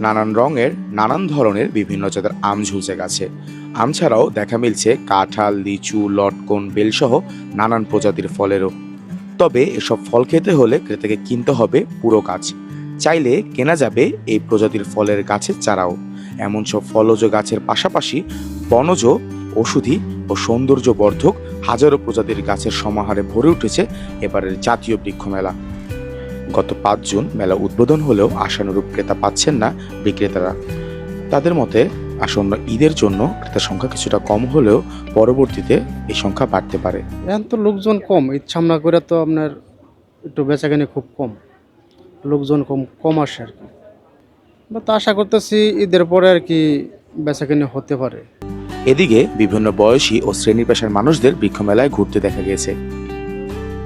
নানান রঙের, নানান ধরনের বিভিন্ন জাতের আম ঝুলছে গাছে। আম ছাড়াও দেখা মিলছে কাঁঠাল, লিচু, লটকন, বেলসহ নানান প্রজাতির ফলেরও। তবে এসব ফল খেতে হলে ক্রেতাকে কিনতে হবে পুরো গাছ। চাইলে কেনা যাবে এই প্রজাতির ফলের গাছের চারাও। এমন সব ফলজ গাছের পাশাপাশি বনজ, ওষুধি ও সৌন্দর্যবর্ধক হাজারো প্রজাতির গাছের সমাহারে ভরে উঠেছে এবারের জাতীয় বৃক্ষ মেলা গত পাঁচ জুন মেলা উদ্বোধন হলেও আশানুরূপ ক্রেতা পাচ্ছেন না বিক্রেতারা। তাদের মতে আসন্ন ঈদের জন্য ক্রেতার সংখ্যা কিছুটা কম হলেও পরবর্তীতে এই সংখ্যা বাড়তে পারে। এখন তো লোকজন কম ঈদ সামনা করে তো আপনার একটু বেচাকেনি খুব কম। লোকজন কম কম আসে আর কি। বা তো আশা করতেছি ঈদের পরে আর কি বেচাকেনি হতে পারে। এদিকে বিভিন্ন বয়সী ও শ্রেণি পেশার মানুষদের বৃক্ষ মেলায় ঘুরতে দেখা গেছে।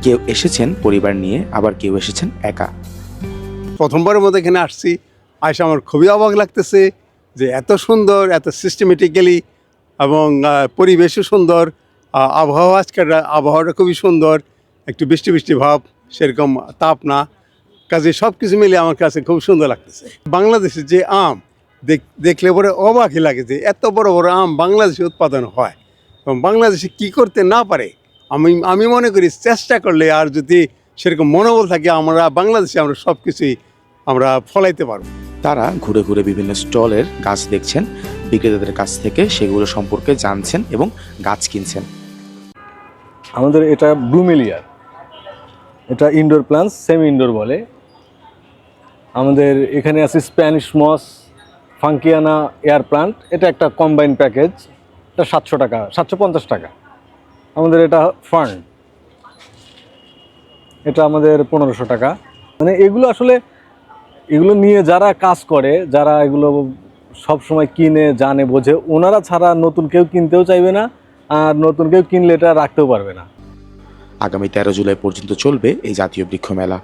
কেউ এসেছেন পরিবার নিয়ে, আবার কেউ এসেছেন একা? প্রথমবারের মতো এখানে আসছি। আসে আমার খুবই অবাক লাগতেছে যে এত সুন্দর, এত সিস্টেমেটিক্যালি এবং পরিবেশও সুন্দর। আবহাওয়া আজকের আবহাওয়াটা খুবই সুন্দর। একটু বৃষ্টি বৃষ্টি ভাব, সেরকম তাপ না। কাজে সব কিছু মিলে আমার কাছে খুব সুন্দর লাগতেছে। বাংলাদেশের যে আম দেখলে পরে অবাকই লাগে যে এত বড় বড় আম বাংলাদেশে উৎপাদন হয়। এবং বাংলাদেশে কি করতে না পারে আমি আমি মনে করি চেষ্টা করলে আর যদি সেরকম মনোবল থাকে আমরা বাংলাদেশে আমরা সব কিছুই আমরা ফলাইতে পারব। তারা ঘুরে ঘুরে বিভিন্ন স্টলের গাছ দেখছেন বিক্রেতাদের কাছ থেকে সেগুলো সম্পর্কে জানছেন এবং গাছ কিনছেন। আমাদের এটা ব্লুমেলিয়ার এটা ইনডোর প্লান্টস সেমি ইনডোর বলে। আমাদের এখানে আছে স্প্যানিশ মস ফাঙ্কিয়ানা এয়ার প্লান্ট এটা একটা কম্বাইন প্যাকেজ এটা সাতশো টাকা সাতশো পঞ্চাশ টাকা। আমাদের এটা ফান্ড। এটা আমাদের পনেরোশো টাকা। মানে এগুলো আসলে, এগুলো নিয়ে যারা কাজ করে, যারা এগুলো সব সময় কিনে, জানে, বোঝে, ওনারা ছাড়া নতুন কেউ কিনতেও চাইবে না, আর নতুন কেউ কিনলে এটা রাখতেও পারবে না। আগামী তেরো জুলাই পর্যন্ত চলবে এই জাতীয় বৃক্ষ মেলা।